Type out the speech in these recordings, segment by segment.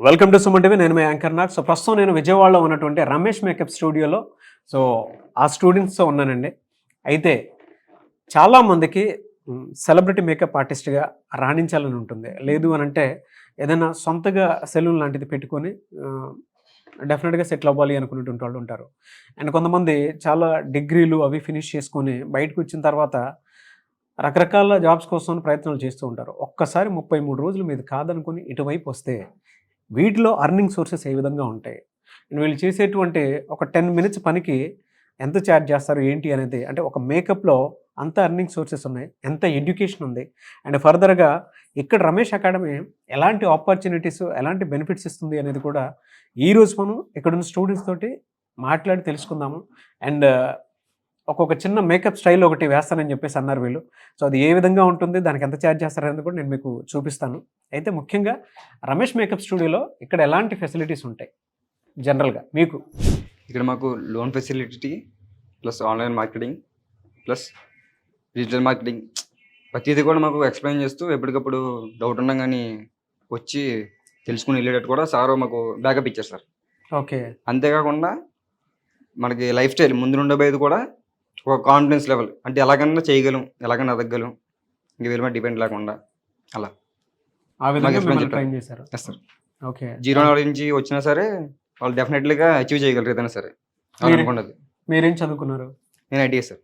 Welcome to Suman TV నేను మీ anchor Nag so ప్రస్తుతం నేను విజయవాడలో ఉన్నటువంటి రమేష్ మేకప్ స్టూడియోలో. సో ఆ స్టూడెంట్స్తో ఉన్నానండి. అయితే చాలామందికి సెలబ్రిటీ మేకప్ ఆర్టిస్ట్గా రాణించాలని ఉంటుంది. లేదు అని అంటే ఏదైనా సొంతగా సెలూన్ లాంటిది పెట్టుకొని డెఫినెట్గా సెటిల్ అవ్వాలి అనుకునేటువంటి వాళ్ళు ఉంటారు. అండ్ కొంతమంది చాలా డిగ్రీలు అవి ఫినిష్ చేసుకొని బయటకు వచ్చిన తర్వాత రకరకాల జాబ్స్ కోసం ప్రయత్నాలు చేస్తూ ఉంటారు. ఒక్కసారి ముప్పై మూడు రోజులు మీద కాదనుకుని ఇటువైపు వస్తే వీటిలో అర్నింగ్ సోర్సెస్ ఏ విధంగా ఉంటాయి? అండ్ వీళ్ళు చేసేటువంటి ఒక టెన్ మినిట్స్ పనికి ఎంత ఛార్జ్ చేస్తారు ఏంటి అనేది అంటే ఒక మేకప్లో అంత అర్నింగ్ సోర్సెస్ ఉన్నాయి ఎంత ఎడ్యుకేషన్ ఉంది. అండ్ ఫర్దర్గా ఇక్కడ రమేష్ అకాడమీ ఎలాంటి ఆపర్చునిటీస్ ఎలాంటి బెనిఫిట్స్ ఇస్తుంది అనేది కూడా ఈ రోజు మనం ఇక్కడ ఉన్న స్టూడెంట్స్ తోటి మాట్లాడి తెలుసుకుందాము. అండ్ ఒక్కొక్క చిన్న మేకప్ స్టైల్ ఒకటి వేస్తానని చెప్పేసి అన్నారు వీళ్ళు. సో అది ఏ విధంగా ఉంటుంది? దానికి ఎంత ఛార్జ్ చేస్తారనేది కూడా నేను మీకు చూపిస్తాను. అయితే ముఖ్యంగా రమేష్ మేకప్ స్టూడియోలో ఇక్కడ ఎలాంటి ఫెసిలిటీస్ ఉంటాయి? జనరల్గా మీకు? ఇక్కడ మాకు loan facility plus online marketing plus digital marketing ప్రతిదీ కూడా మాకు ఎక్స్ప్లెయిన్ చేస్తూ ఎప్పటికప్పుడు డౌట్ ఉన్నా కానీ వచ్చి తెలుసుకుని వెళ్ళేటట్టు కూడా సార్ మాకు బ్యాకప్ ఇచ్చారు సార్. ఓకే. అంతేకాకుండా మనకి లైఫ్ స్టైల్ ముందు ఉండబోయేది కూడా ఒక కాన్ఫిడెన్స్ లెవెల్ అంటే ఎలాగన్నా చేయగలం ఎలాగన్నా ఎదగలం ఇంక వీళ్ళ మీద డిపెండ్ లేకుండా. ఆ విధంగా మిమ్మల్ని చేశారు. Yes sir okay zero knowledge నుంచి వచ్చినా సరే వాళ్ళు డెఫినెట్లీగా అచీవ్ చేయగలరు ఏదైనా సరే. మీరు- అనుకున్నది మీరేం చదువుకున్నారు? నేను ITI sir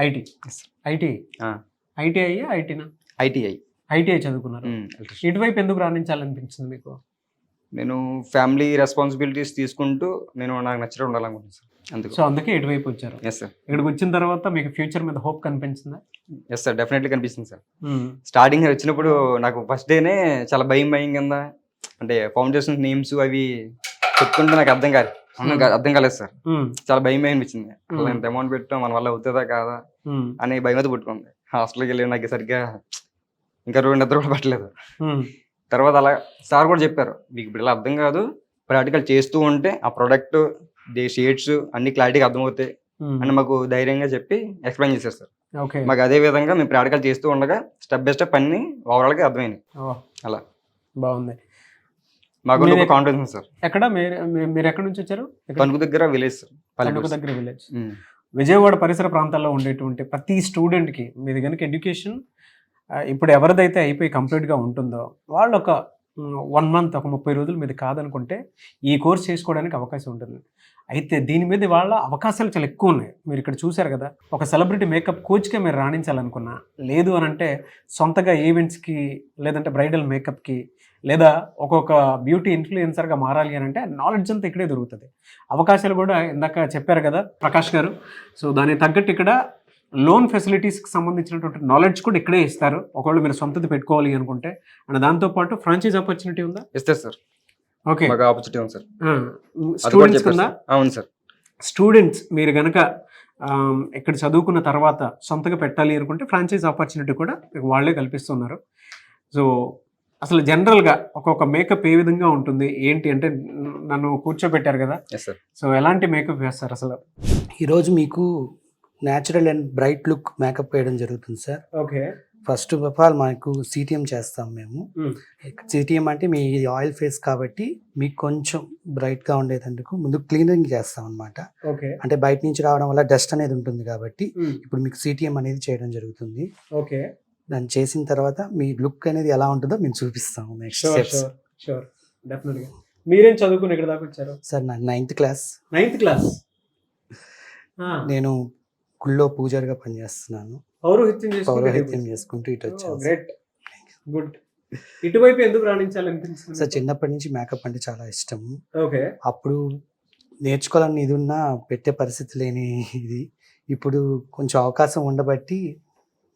IT Yes. IT ఆ. ఐటీఐ ఐటీనా ఐటీఐ ఐటీఐ చదువుకున్నారు. ఇటువైపు ఎందుకు రాణించాలనిపించింది మీకు? నేను ఫ్యామిలీ రెస్పాన్సిబిలిటీస్ తీసుకుంటూ నేను నాకు నచ్చినట్టు ఉండాలనుకుంటున్నాను సార్ సో అందుకే ఇటువైపు వచ్చారు. ఎస్ సార్ ఇక్కడికి వచ్చిన తర్వాత మీకు ఫ్యూచర్ మీద హోప్ కనిపించిందా? ఎస్ సార్ డెఫినెట్లీ కనిపిస్తుంది సార్ స్టార్టింగ్ వచ్చినప్పుడు నాకు ఫస్ట్ డేనే చాలా భయం భయం కింద. అంటే ఫౌండేషన్ నేమ్స్ అవి చెప్తుంటే నాకు అర్థం కాదు. అర్థం అర్థం కాలేదు సార్ మ్మ్. చాలా భయం భయం అనిపించింది. అసలు Hmm. ఎంత అమౌంట్ పెట్టాం మన వల్ల అవుతుందా కాదా. అని భయం అయితే పుట్టుకుంది. హాస్టల్కి వెళ్ళి నాకు సరిగ్గా ఇంకా రెండు నిద్ర కూడా పట్టలేదు. తర్వాత అలా సార్ కూడా చెప్పారు మీకు ఇప్పుడు ఇలా అర్థం కాదు. ప్రాక్టికల్ చేస్తూ ఉంటే ఆ ప్రొడక్ట్ షేడ్స్ అన్ని క్లారిటీగా అర్థమవుతాయి. అని మాకు ధైర్యంగా చెప్పి ఎక్స్ప్లెయిన్ చేశారు సార్ ఓకే మాకు అదే విధంగా మేము ప్రాక్టికల్ చేస్తూ ఉండగా స్టెప్ బై స్టెప్ అన్ని ఓవరాల్గా అర్థమైంది ఓ, అలా. బాగుంది మాకు కాన్ఫిడెన్స్ సార్ ఎక్కడ మీరు ఎక్కడి నుంచి వచ్చారు? తణుకు దగ్గర విలేజ్ సార్ తణుకు. దగ్గర విలేజ్. విజయవాడ పరిసర ప్రాంతాల్లో ఉండేటువంటి ప్రతి స్టూడెంట్కి మీది కనుక ఎడ్యుకేషన్ ఇప్పుడు ఎవరిదైతే అయిపోయి కంప్లీట్గా ఉంటుందో వాళ్ళు ఒక వన్ మంత్ ఒక ముప్పై రోజులు మీది కాదనుకుంటే ఈ కోర్స్ చేసుకోవడానికి అవకాశం ఉంటుంది అయితే దీని మీద వాళ్ళ అవకాశాలు చాలా ఎక్కువ ఉన్నాయి. మీరు ఇక్కడ చూశారు కదా ఒక సెలబ్రిటీ మేకప్ కోచ్గా మీరు రాణించాలనుకున్నా లేదు అని అంటే సొంతగా ఈవెంట్స్కి లేదంటే బ్రైడల్ మేకప్కి లేదా ఒక్కొక్క బ్యూటీ ఇన్ఫ్లుయెన్సర్గా మారాలి అని అంటే నాలెడ్జ్ అంతా ఇక్కడే దొరుకుతుంది. అవకాశాలు కూడా ఇందాక చెప్పారు కదా ప్రకాష్ గారు. సో దానికి తగ్గట్టు ఇక్కడ లోన్ ఫెసిలిటీస్కి సంబంధించినటువంటి నాలెడ్జ్ కూడా ఇక్కడే ఇస్తారు. ఒకవేళ మీరు సొంతది పెట్టుకోవాలి అనుకుంటే. అండ్ దాంతోపాటు ఫ్రాంచైజ్ ఆపర్చునిటీ ఉందా? ఇస్తారు సార్ ఓకే. మాకు ఆపర్చునిటీ ఉంది సార్. స్టూడెంట్స్ కింద. అవును సార్. స్టూడెంట్స్ మీరు కనుక ఇక్కడ చదువుకున్న తర్వాత సొంతగా పెట్టాలి అనుకుంటే ఫ్రాంచైజ్ ఆపర్చునిటీ కూడా మీకు వాళ్ళే కల్పిస్తున్నారు. సో అసలు జనరల్గా ఒక్కొక్క మేకప్ ఏ విధంగా ఉంటుంది? ఏంటి అంటే నన్ను కూర్చోబెట్టారు కదా? ఎస్ సార్ సో ఎలాంటి మేకప్ వేస్తారు అసలు? ఈరోజు మీకు natural and bright look makeup వేయడం జరుగుతుంది sir okay first of all మనకు సిటిఎం చేస్తాం మేము. Hmm. సిటిఎం అంటే మీ ఇది ఆయిల్ ఫేస్ కాబట్టి మీకు కొంచెం బ్రైట్గా ఉండేటందుకు ముందు క్లీనింగ్ చేస్తాం అనమాట ఓకే అంటే బయట నుంచి రావడం వల్ల డస్ట్ అనేది ఉంటుంది కాబట్టి ఇప్పుడు మీకు సిటిఎం అనేది చేయడం జరుగుతుంది. ఓకే దాన్ని చేసిన తర్వాత మీ లుక్ అనేది ఎలా ఉంటుందో మేము చూపిస్తాము next sure steps sure sure డెఫినెట్గా మీరేం చదువుకుని ఇక్కడ దాకా వచ్చారు? సార్ నా నైన్త్ క్లాస్ నైన్త్ క్లాస్ నేను గుళ్ళో పూజారిగా పనిచేస్తున్నాను. పౌరోహిత్యం పౌరోహిత్యం చేసుకుంటూ ఇటు వచ్చాను సార్. గ్రేట్ గుడ్ ఇటువైపు ఎందుకు రాణించాలనిపించింది? సార్ చిన్నప్పటి నుంచి మేకప్ అంటే చాలా ఇష్టం. ఓకే. అప్పుడు నేర్చుకోవాలని ఇది ఉన్నా పెట్టే పరిస్థితి లేని ఇది. ఇప్పుడు కొంచెం అవకాశం ఉండబట్టి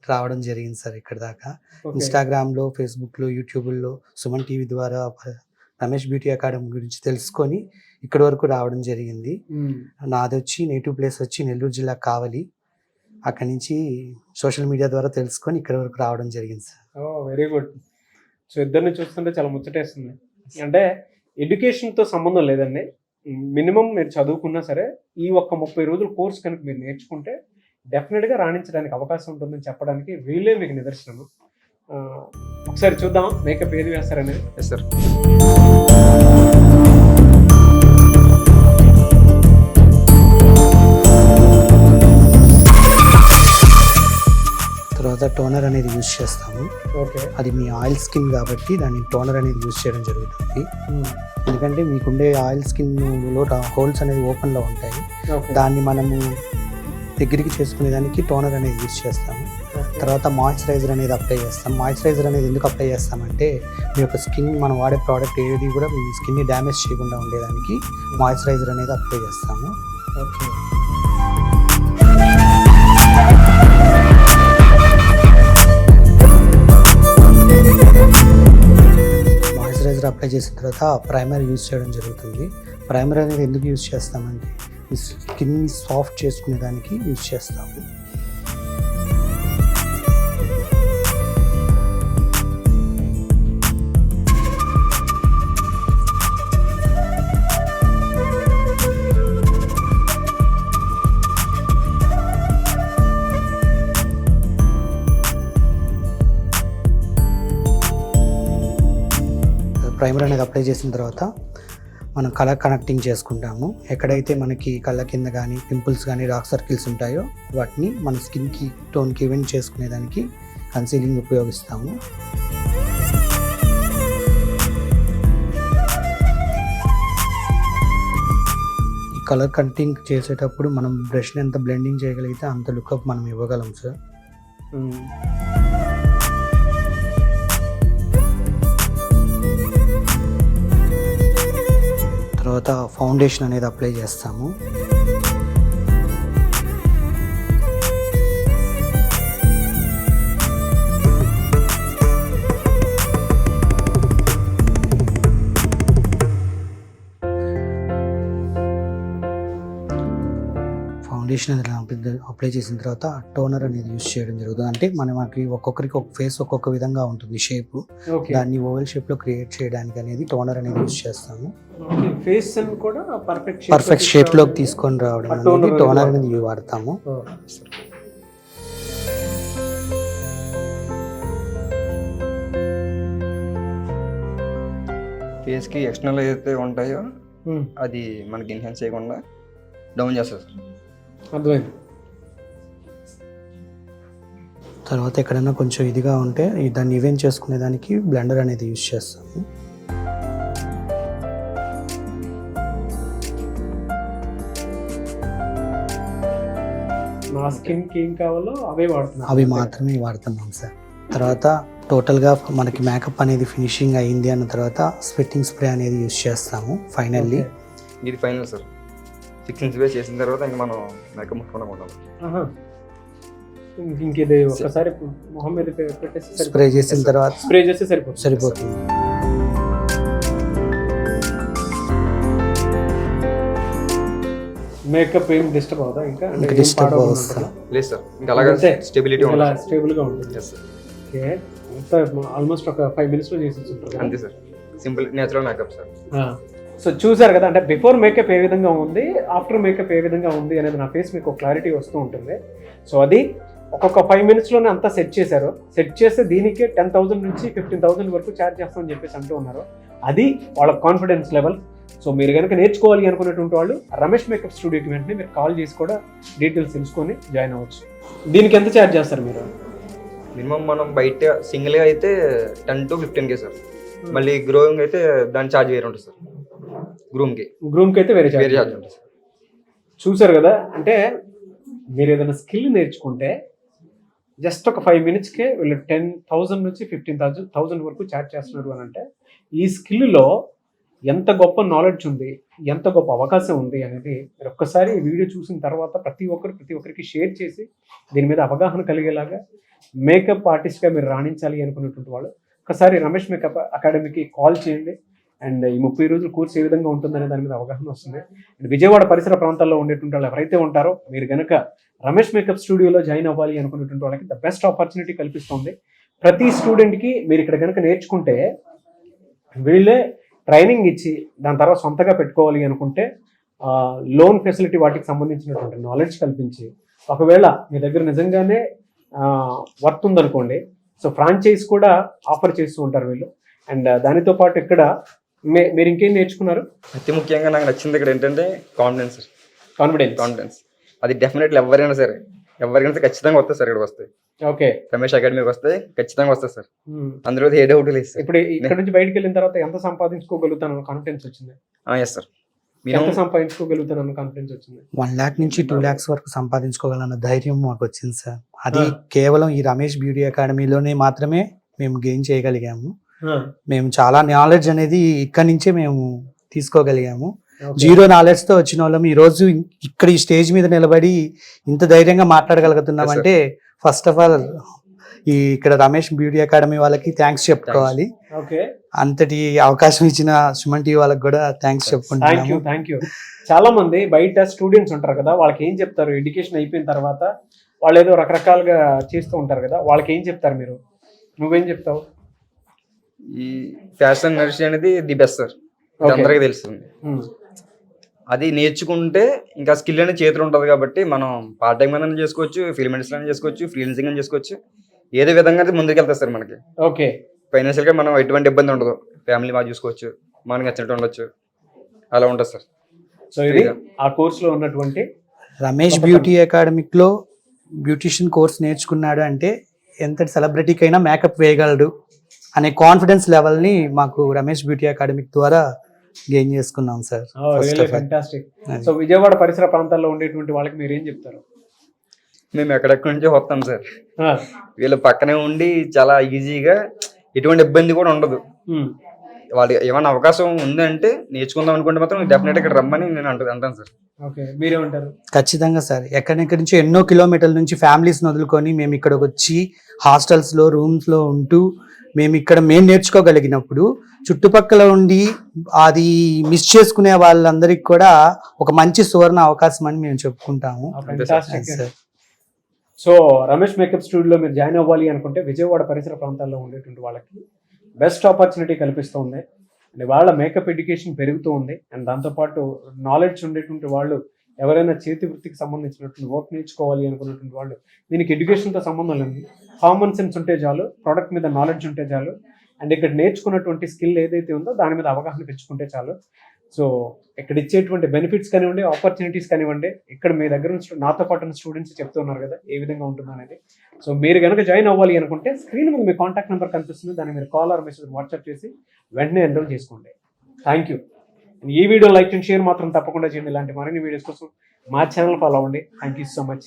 రావడం జరిగింది సార్ ఇక్కడ దాకా. ఇన్స్టాగ్రామ్లో ఫేస్బుక్లో యూట్యూబ్లో సుమన్ టీవీ ద్వారా రమేష్ బ్యూటీ అకాడమీ గురించి తెలుసుకొని ఇక్కడ వరకు రావడం జరిగింది. నాది వచ్చి నేటివ్ ప్లేస్ వచ్చి నెల్లూరు జిల్లా కావలి. అక్కడి నుంచి సోషల్ మీడియా ద్వారా తెలుసుకొని ఇక్కడ వరకు రావడం జరిగింది sir. Oh very good. So ఇద్దరిని చూస్తుంటే చాలా ముచ్చటేస్తుంది. అంటే ఎడ్యుకేషన్తో సంబంధం లేదండి. మినిమం మీరు చదువుకున్నా సరే ఈ ఒక్క ముప్పై రోజుల కోర్స్ కనుక మీరు నేర్చుకుంటే డెఫినెట్గా రాణించడానికి అవకాశం ఉంటుందని చెప్పడానికి వీళ్ళే మీకు నిదర్శనం ఒకసారి చూద్దాం మేకప్ ఏది వేస్తారనేది. ఎస్ సార్ తర్వాత టోనర్ అనేది యూజ్ చేస్తాము. ఓకే అది మీ ఆయిల్ స్కిన్ కాబట్టి దాన్ని టోనర్ అనేది యూజ్ చేయడం జరుగుతుంది. ఎందుకంటే మీకుండే ఆయిల్ స్కిన్లో హోల్స్ అనేది ఓపెన్లో ఉంటాయి. దాన్ని మనము దగ్గరికి చేసుకునే దానికి టోనర్ అనేది యూజ్ చేస్తాము. తర్వాత మాయిశ్చరైజర్ అనేది అప్లై చేస్తాం. మాయిశ్చరైజర్ అనేది ఎందుకు అప్లై చేస్తామంటే మీ యొక్క స్కిన్ మనం వాడే ప్రోడక్ట్ ఏది కూడా మీ స్కిన్ని డ్యామేజ్ చేయకుండా ఉండేదానికి మాయిశ్చరైజర్ అనేది అప్లై చేస్తాము. ఓకే అప్లై చేసిన తర్వాత ప్రైమర్ యూజ్ చేయడం జరుగుతుంది. ప్రైమర్ అనేది ఎందుకు యూజ్ చేస్తామంటే స్కిన్ని సాఫ్ట్ చేసుకునే దానికి యూజ్ చేస్తాము. ప్రైమర్ అనేది అప్లై చేసిన తర్వాత మనం కలర్ కనెక్టింగ్ చేసుకుంటాము. ఎక్కడైతే మనకి కళ్ళ కింద కానీ పింపుల్స్ కానీ రాక్ సర్కిల్స్ ఉంటాయో వాటిని మన స్కిన్కి టోన్కి ఈవెంట్ చేసుకునేదానికి కన్సీలింగ్ ఉపయోగిస్తాము. ఈ కలర్ కంటింగ్ చేసేటప్పుడు మనం బ్రష్ని ఎంత బ్లెండింగ్ చేయగలిగితే అంత లుక్అప్ మనం ఇవ్వగలం సార్ తర్వాత ఫౌండేషన్ అనేది అప్లై చేస్తాము. ఫౌండేషన్ అనేది అప్లై- చేసిన తర్వాత టోనర్ అనేది యూస్ చేయడం జరుగుతుంది. అంటే మనకి ఒక్కొక్కరికి ఒక ఫేస్ ఒక్కొక్క విధంగా ఉంటుంది షేప్ ఓకే దాన్ని ఓవెల్ షేప్లో క్రియేట్ చేయడానికి అనేది టోనర్ అనేది యూస్ చేస్తాము. ఫేస్ కూడా పర్ఫెక్ట్ పర్ఫెక్ట్ షేప్లోకి తీసుకొని రావడం అనేది టోనర్. అనేది వాడతాము. ఫేస్కి ఎక్స్టర్నల్ ఏదైతే ఉంటాయో అది మనకి ఎన్హాన్స్ చేయకుండా డౌన్ చేస్తుంది సార్ అర్థమైంది. తర్వాత ఎక్కడైనా కొంచెం ఇదిగా ఉంటే దాన్ని ఈవెంట్ చేసుకునే దానికి బ్లెండర్ అనేది యూస్ చేస్తాము. మా ఏం కావాలో అవే వాడుతున్నాం. అవి మాత్రమే వాడుతున్నాం సార్. తర్వాత టోటల్గా మనకి మేకప్ అనేది ఫినిషింగ్ అయ్యింది అన్న తర్వాత స్వెట్టింగ్ స్ప్రే అనేది యూస్ చేస్తాము ఫైనల్లీ. ఇది ఫైనల్ సార్. సిక్స్ ఇంచ్ వేస్ చేసిన తర్వాత ఇంకా మనం మేకప్ ముట్టుకోవడం ఉండాలి. ఇంకేది ఒకసారి మొహం మీద పెట్టేసి స్ప్రే చేసిన తర్వాత స్ప్రే చేస్తే సరిపోతుంది సరిపోతుంది మేకప్ ఏం డిస్టర్బ్ అవుదా ఇంకా అవసరం. ఉంటుందా? లేదు సార్ ఇంకా అలాగే. స్టెబిలిటీ ఇలా ఉంటుంది స్టేబుల్గా ఉంటుంది సార్ ఓకే అంతా ఆల్మోస్ట్ ఒక ఫైవ్ మినిట్స్లో చేసేసి ఉంటారు కదా? అంతే sir simple natural makeup sir ఆ. సో చూసారు కదా అంటే బిఫోర్ మేకప్ ఏ విధంగా ఉంది ఆఫ్టర్ మేకప్ ఏ విధంగా ఉంది అనేది నా ఫేస్ మీకు క్లారిటీ వస్తూ ఉంటుంది. సో అది ఒక్కొక్క ఫైవ్ మినిట్స్లోనే అంతా సెట్ చేశారు. సెట్ చేస్తే దీనికి టెన్ థౌసండ్ నుంచి ఫిఫ్టీన్ థౌసండ్ వరకు ఛార్జ్ చేస్తామని చెప్పేసి అంటూ ఉన్నారు. అది వాళ్ళ కాన్ఫిడెన్స్ లెవెల్ సో మీరు కనుక నేర్చుకోవాలి అనుకునేటువంటి వాళ్ళు రమేష్ మేకప్ స్టూడియోకి వెంటనే మీరు కాల్ చేసి కూడా డీటెయిల్స్ తెలుసుకొని జాయిన్ అవ్వచ్చు. దీనికి ఎంత ఛార్జ్ చేస్తారు మీరు? మినిమం మనం బయట సింగిల్గా అయితే టెన్ టు ఫిఫ్టీన్కే సార్. మళ్ళీ గ్రోయింగ్ అయితే దాని ఛార్జ్ వేరే ఉంటుంది సార్. గ్రూమ్కి గ్రూమ్కి అయితే వేరే వేరే ఛార్జ్ ఛార్జ్ ఉంటుంది. సార్ చూసారు కదా? అంటే మీరు ఏదైనా స్కిల్ నేర్చుకుంటే జస్ట్ ఒక ఫైవ్ మినిట్స్కే వీళ్ళు టెన్ థౌజండ్ నుంచి ఫిఫ్టీన్ థౌజండ్ థౌజండ్ వరకు చార్జ్ చేస్తున్నారు అని అంటే ఈ స్కిల్లో ఎంత గొప్ప నాలెడ్జ్ ఉంది ఎంత గొప్ప అవకాశం ఉంది అనేది మీరు ఒక్కసారి ఈ వీడియో చూసిన తర్వాత ప్రతి ఒక్కరు ప్రతి ఒక్కరికి షేర్ చేసి దీని మీద అవగాహన కలిగేలాగా మేకప్ ఆర్టిస్ట్గా మీరు రాణించాలి అనుకున్నటువంటి వాళ్ళు ఒకసారి రమేష్ మేకప్ అకాడమీకి కాల్ చేయండి. అండ్ ఈ ముప్పై రోజుల కోర్సు ఏ విధంగా ఉంటుందనే దాని మీద అవగాహన వస్తుంది. అండ్ విజయవాడ పరిసర ప్రాంతాల్లో ఉండేటువంటి వాళ్ళు ఎవరైతే ఉంటారో మీరు గనక రమేష్ మేకప్ స్టూడియోలో జాయిన్ అవ్వాలి అనుకునేటువంటి వాళ్ళకి ద బెస్ట్ ఆపర్చునిటీ కల్పిస్తుంది. ప్రతి స్టూడెంట్కి మీరు ఇక్కడ కనుక నేర్చుకుంటే వీళ్ళే ట్రైనింగ్ ఇచ్చి దాని తర్వాత సొంతగా పెట్టుకోవాలి అనుకుంటే లోన్ ఫెసిలిటీ వాటికి సంబంధించినటువంటి నాలెడ్జ్ కల్పించి ఒకవేళ మీ దగ్గర నిజంగానే వర్త్ ఉందనుకోండి సో ఫ్రాంచైజ్ కూడా ఆఫర్ చేస్తూ ఉంటారు వీళ్ళు. అండ్ దానితో పాటు ఇక్కడ మీరు ఇంకేం నేర్చుకున్నారు? అతి ముఖ్యంగా నాకు నచ్చింది ఇక్కడ ఏంటంటే కాన్ఫిడెన్స్ కాన్ఫిడెన్స్ కాన్ఫిడెన్స్ అది డెఫినెట్లీ ఎవరైనా సరే ఎవరికైనా సరే ఖచ్చితంగా వస్తాయి సార్ ఇక్కడ వస్తాయి ఓకే. రమేష్ అకాడమీకి వస్తే ఖచ్చితంగా వస్తాయి సార్. అందులో ఏ డౌట్ లేదు సార్. ఇప్పుడు ఇక్కడ నుంచి బయటకు వెళ్ళిన తర్వాత ఎంత సంపాదించుకోగలుగుతాను కాన్ఫిడెన్స్ వచ్చింది? ఎస్ సార్ ఎంత సంపాదించుకోగలుగుతాను కాన్ఫిడెన్స్ వచ్చింది? వన్ ల్యాక్ నుంచి టూ ల్యాక్స్ వరకు సంపాదించుకోగలన్న ధైర్యం మాకు వచ్చింది సార్ అది. కేవలం ఈ రమేష్ బ్యూటీ అకాడమీలోనే మాత్రమే మేము గెయిన్ చేయగలిగాము. మేము చాలా నాలెడ్జ్ అనేది ఇక్కడి నుంచే మేము తీసుకోగలిగాము. జీరో నాలెడ్జ్తో వచ్చిన వాళ్ళం. ఈ రోజు ఇక్కడ ఈ స్టేజ్ మీద నిలబడి ఇంత ధైర్యంగా మాట్లాడగలుగుతున్నాం. అంటే ఫస్ట్ ఆఫ్ ఆల్ ఈ ఇక్కడ రమేష్ బ్యూటీ అకాడమీ వాళ్ళకి థ్యాంక్స్ చెప్పుకోవాలి. ఓకే అంతటి అవకాశం ఇచ్చిన సుమన్ టీవీ వాళ్ళకి కూడా థ్యాంక్స్ చెప్పుకుంటున్నాము. థ్యాంక్ యూ చాలా మంది బయట స్టూడెంట్స్ ఉంటారు కదా వాళ్ళకి ఏం చెప్తారు? ఎడ్యుకేషన్ అయిపోయిన తర్వాత వాళ్ళు ఏదో రకరకాలుగా చేస్తూ ఉంటారు కదా వాళ్ళకి ఏం చెప్తారు మీరు? నువ్వేం చెప్తావు? ఈ ఫ్యాషన్ నర్సరీ అనేది ది బెస్ట్ సార్. Okay. అందరికీ తెలుస్తుంది అది నేర్చుకుంటే ఇంకా స్కిల్ అనేది చేతులు ఉంటుంది కాబట్టి మనం పార్ట్ టైం అయినా చేసుకోవచ్చు ఫిల్మ్ ఇండస్ట్రీ అయినా చేసుకోవచ్చు ఫ్రీలాన్సింగ్ అయినా చేసుకోవచ్చు. ఏదో విధంగా అయితే ముందుకు వెళ్తారు సార్ మనకి. ఓకే. ఫైనాన్షియల్గా మనం ఎటువంటి ఇబ్బంది ఉండదు. ఫ్యామిలీ బాగా చూసుకోవచ్చు మనకి నచ్చినట్టు ఉండొచ్చు. అలా ఉంటుంది సార్. సో ఇది ఆ కోర్సులో ఉన్నటువంటి రమేష్. బ్యూటీ అకాడమిక్లో బ్యూటిషియన్ కోర్స్ నేర్చుకున్నాడు అంటే ఎంతటి సెలబ్రిటీకైనా మేకప్ వేయగలడు. అనే కాన్ఫిడెన్స్ లెవెల్ని మాకు రమేష్ బ్యూటీ అకాడమిక్ ద్వారా గెయిన్ చేసుకున్నాం సార్. సో విజయవాడ పరిసర ప్రాంతాల్లో ఉండేటువంటి వాళ్ళకి మీరు ఏం చెప్తారు? మేము ఎక్కడెక్కడి నుంచో వస్తాం సార్ వీళ్ళ పక్కనే ఉండి చాలా ఈజీగా ఎటువంటి ఇబ్బంది కూడా ఉండదు. ఉమ్, వాళ్ళు ఏమైనా అవకాశం ఉందంటే నేర్చుకుందాం అనుకుంటే మాత్రం డెఫినెట్ ఇక్కడ రమ్మని నేను అంటు అంటాను సార్ ఓకే మీరేమంటారు ఖచ్చితంగా సార్. ఎక్కడెక్కడి నుంచి ఎన్నో కిలోమీటర్ల నుంచి ఫ్యామిలీస్ వదులుకొని మేము ఇక్కడికి వచ్చి హాస్టల్స్లో రూమ్స్లో ఉంటూ మేము ఇక్కడ మేము నేర్చుకోగలిగినప్పుడు చుట్టుపక్కల ఉండి అది మిస్ చేసుకునే వాళ్ళందరికీ కూడా ఒక మంచి సువర్ణ అవకాశం అని మేము చెప్పుకుంటాము. సో రమేష్ మేకప్ స్టూడియోలో మీరు జాయిన్ అవ్వాలి అనుకుంటే విజయవాడ పరిసర ప్రాంతాల్లో ఉండేటువంటి వాళ్ళకి బెస్ట్ ఆపర్చునిటీ కల్పిస్తుంది. అండ్ వాళ్ళ మేకప్ ఎడ్యుకేషన్ పెరుగుతూ ఉంది. అండ్ దాంతోపాటు నాలెడ్జ్ ఉండేటువంటి వాళ్ళు ఎవరైనా చేతి వృత్తికి సంబంధించినటువంటి వర్క్ నేర్చుకోవాలి అనుకున్నటువంటి వాళ్ళు దీనికి ఎడ్యుకేషన్తో సంబంధం లేదు. కామన్ సెన్స్ ఉంటే చాలు ప్రోడక్ట్ మీద నాలెడ్జ్ ఉంటే చాలు. అండ్ ఇక్కడ నేర్చుకున్నటువంటి స్కిల్ ఏదైతే ఉందో దాని మీద అవగాహన పెంచుకుంటే చాలు. సో ఇక్కడ ఇచ్చేటువంటి బెనిఫిట్స్ కానివ్వండి ఆపర్చునిటీస్ కానివ్వండి ఇక్కడ మీ దగ్గర నుంచి నాతో పాటు ఉన్న స్టూడెంట్స్ చెప్తున్నారు కదా ఏ విధంగా ఉంటుంది అనేది. సో మీరు కనుక జాయిన్ అవ్వాలి అనుకుంటే స్క్రీన్ మీద మీ కాంటాక్ట్ నెంబర్ కనిపిస్తుంది దాన్ని మీరు కాల్ ఆర్ మెసేజ్ వాట్సాప్ చేసి వెంటనే ఎన్రోల్ చేసుకోండి. థ్యాంక్ యూ ఈ వీడియో లైక్ అండ్ షేర్ మాత్రం తప్పకుండా చేయండి. ఇలాంటి మరిన్ని వీడియోస్ కోసం మా ఛానల్ ఫాలో అవ్వండి. Thank you so much